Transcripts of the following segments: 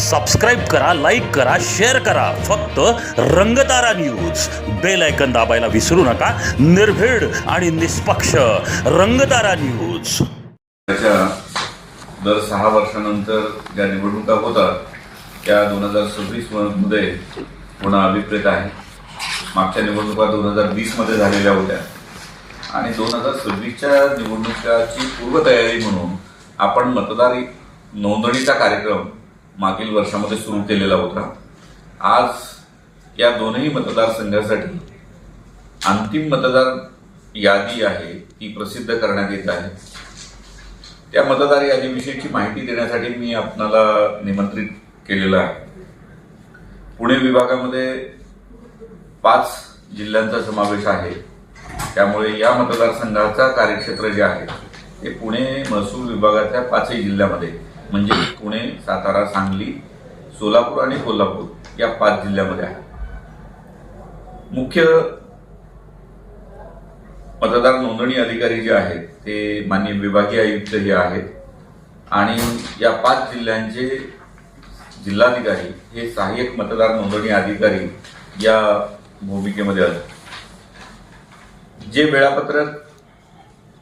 Subscribe करा like करा share करा. फक्त रंगतारा न्यूज बेल ऐकन दाबायला विसरू नका. निर्भीड आणि निष्पक्ष रंगतारा न्यूज त्याच्या दर सहा वर्षानंतर ज्या निवडणुका होतात त्या दोन हजार सव्वीसमध्ये पुन्हा अभिप्रेत आहे. मागच्या निवडणुका दोन हजार वीसमध्ये झालेल्या होत्या. आणि दोन हजार सव्वीसच्या निवडणुकाची पूर्वतयारी म्हणून आपण मतदार नोंदणीचा कार्यक्रम मागील वर्षामध्ये सुरू केलेला होता. आज या दोनही मतदारसंघासाठी अंतिम मतदार यादी आहे ती प्रसिद्ध करण्यात येत आहे. त्या मतदार यादीविषयीची माहिती देण्यासाठी मी आपणाला निमंत्रित केलेलं आहे. पुणे विभागामध्ये पाच जिल्ह्यांचा समावेश आहे. त्यामुळे या मतदारसंघाचा कार्यक्षेत्र जे आहे ते पुणे महसूल विभागातल्या पाचही जिल्ह्यामध्ये म्हणजे पुणे सातारा सांगली सोलापूर आणि कोल्हापूर या पाच जिल्ह्यामध्ये आहे. मुख्य मतदार नोंदणी अधिकारी जे आहेत ते माननीय विभागीय आयुक्त हे आहेत. आणि या पाच जिल्ह्यांचे जिल्हाधिकारी हे सहाय्यक मतदार नोंदणी अधिकारी या भूमिकेमध्ये आले जे वेळापत्रक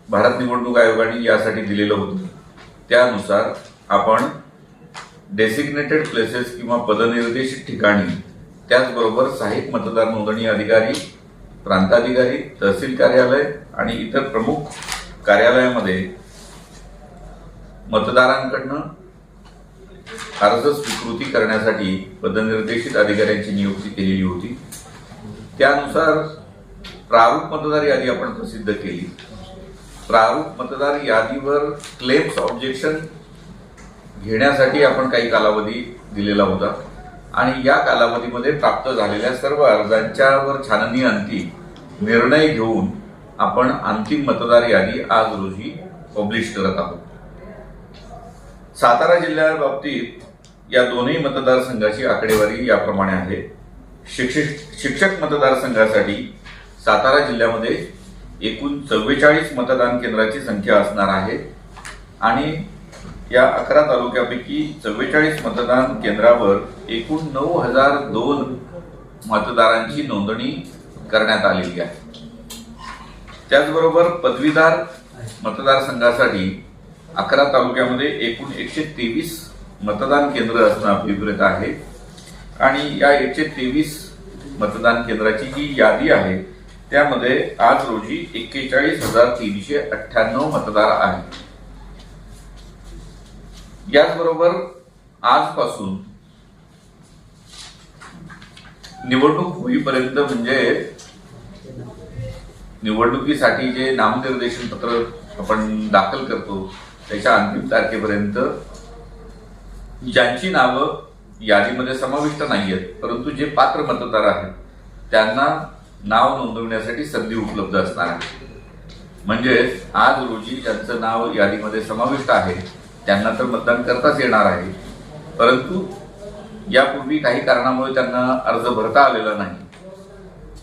भारत निवडणूक आयोगाने यासाठी दिलेलं होतं त्यानुसार आपण डेसिग्नेटेड प्लेसेस किंवा पदनिर्देशित ठिकाणी त्याचबरोबर सहाय्यक मतदार नोंदणी अधिकारी प्रांताधिकारी तहसील कार्यालय आणि इतर प्रमुख कार्यालयामध्ये मतदारांकडनं अर्ज स्वीकृती करण्यासाठी पदनिर्देशित अधिकाऱ्यांची नियुक्ती केलेली होती. त्यानुसार प्रारूप मतदार यादी आपण प्रसिद्ध केली. प्रारूप मतदार यादीवर क्लेम्स ऑब्जेक्शन घेण्यासाठी आपण काही कालावधी दिलेला होता. आणि या कालावधीमध्ये प्राप्त झालेल्या सर्व अर्जांच्यावर छाननी अंती निर्णय घेऊन आपण अंतिम मतदार यादी आज रोजी पब्लिश करत आहोत. सातारा जिल्ह्याबाबतीत या दोन्ही मतदारसंघाची आकडेवारी याप्रमाणे आहे. शिक्षक शिक्षक मतदारसंघासाठी सातारा जिल्ह्यामध्ये एकूण चव्वेचाळीस मतदान केंद्राची संख्या असणार आहे. आणि या अकरा तालुक्यापैकी चव्वेचाळीस मतदान केंद्रावर एकूण नऊ हजार दोन मतदारांची नोंदणी करण्यात आलेली आहे. त्याचबरोबर पदवीधर मतदारसंघासाठी अकरा तालुक्यामध्ये एकूण एकशे तेवीस मतदान केंद्र असणं अभिप्रेत आहे. आणि या एकशे तेवीस मतदान केंद्राची जी यादी आहे त्यामध्ये आज रोजी एक्केचाळीस हजार तीनशे अठ्ठ्याण्णव मतदार आहेत. याचबरोबर आजपासून निवडणूक होईपर्यंत म्हणजे निवडणुकीसाठी जे नामनिर्देशन पत्र आपण दाखल करतो त्याच्या अंतिम तारखेपर्यंत ज्यांची नावं यादीमध्ये समाविष्ट नाही आहेत परंतु जे पात्र मतदार आहेत त्यांना नाव नोंदवण्यासाठी संधी उपलब्ध असणार आहे. म्हणजेच आज रोजी ज्यांचं नाव यादीमध्ये समाविष्ट आहे त्यांना तर मतदान करताच येणार आहे. परंतु यापूर्वी काही कारणामुळे त्यांना अर्ज भरता आलेला नाही.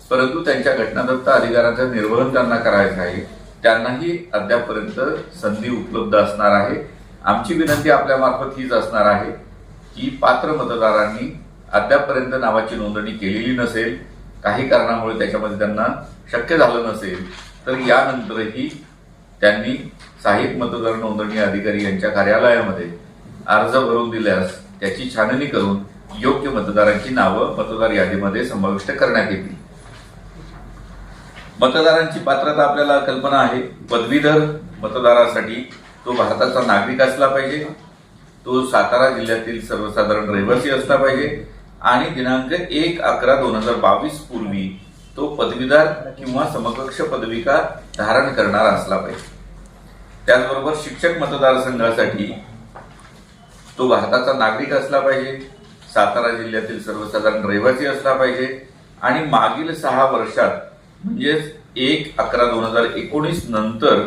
परंतु त्यांच्या घटनादत्त अधिकाराचं निर्वहन त्यांना करायचं आहे. त्यांनाही अद्यापपर्यंत संधी उपलब्ध असणार आहे. आमची विनंती आपल्या मार्फत हीच असणार आहे की पात्र मतदारांनी अद्यापपर्यंत नावाची नोंदणी केलेली नसेल काही कारणामुळे त्याच्यामध्ये त्यांना शक्य झालं नसेल तर यानंतरही त्यांनी सहाय्यक मतदार नोंदणी अधिकारी यांच्या कार्यालयामध्ये अर्ज भरून दिल्यास त्याची छाननी करून योग्य मतदारांची नावं मतदार यादीमध्ये समाविष्ट करण्यात येतील. मतदारांची पात्रता आपल्याला कल्पना आहे. पदवीधर मतदारासाठी तो भारताचा नागरिक असला पाहिजे. तो सातारा जिल्ह्यातील सर्वसाधारण रहिवासी असला पाहिजे. आणि दिनांक एक अकरा दोन हजार बावीस पूर्वी तो पदवीधर किंवा समकक्ष पदविका धारण करणारा असला पाहिजे. त्याचबरोबर शिक्षक मतदारसंघासाठी तो भारताचा नागरिक असला पाहिजे सातारा जिल्ह्यातील सर्वसाधारण रहिवासी असला पाहिजे आणि मागील सहा वर्षात म्हणजेच एक अकरा दोन हजार एकोणीस नंतर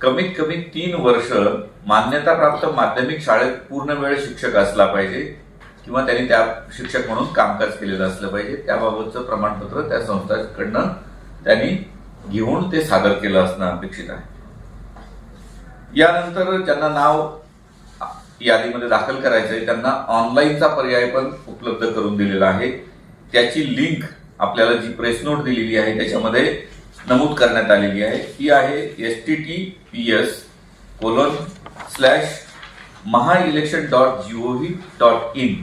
कमीत कमी तीन वर्ष मान्यताप्राप्त माध्यमिक शाळेत पूर्ण वेळ शिक्षक असला पाहिजे किंवा त्यांनी त्या शिक्षक म्हणून कामकाज केलेलं असलं पाहिजे त्याबाबतचं प्रमाणपत्र त्या संस्थांकडनं त्यांनी घेऊन ते सादर केलं असणं अपेक्षित आहे. यानंतर ज्यांना नाव यादीमध्ये दाखल करायचं आहे त्यांना ऑनलाईनचा पर्याय पण उपलब्ध करून दिलेला आहे. त्याची लिंक आपल्याला जी प्रेस नोट दिलेली आहे त्याच्यामध्ये नमूद करण्यात आलेली आहे. ती आहे S T T P S colon slash Maha election dot gov dot in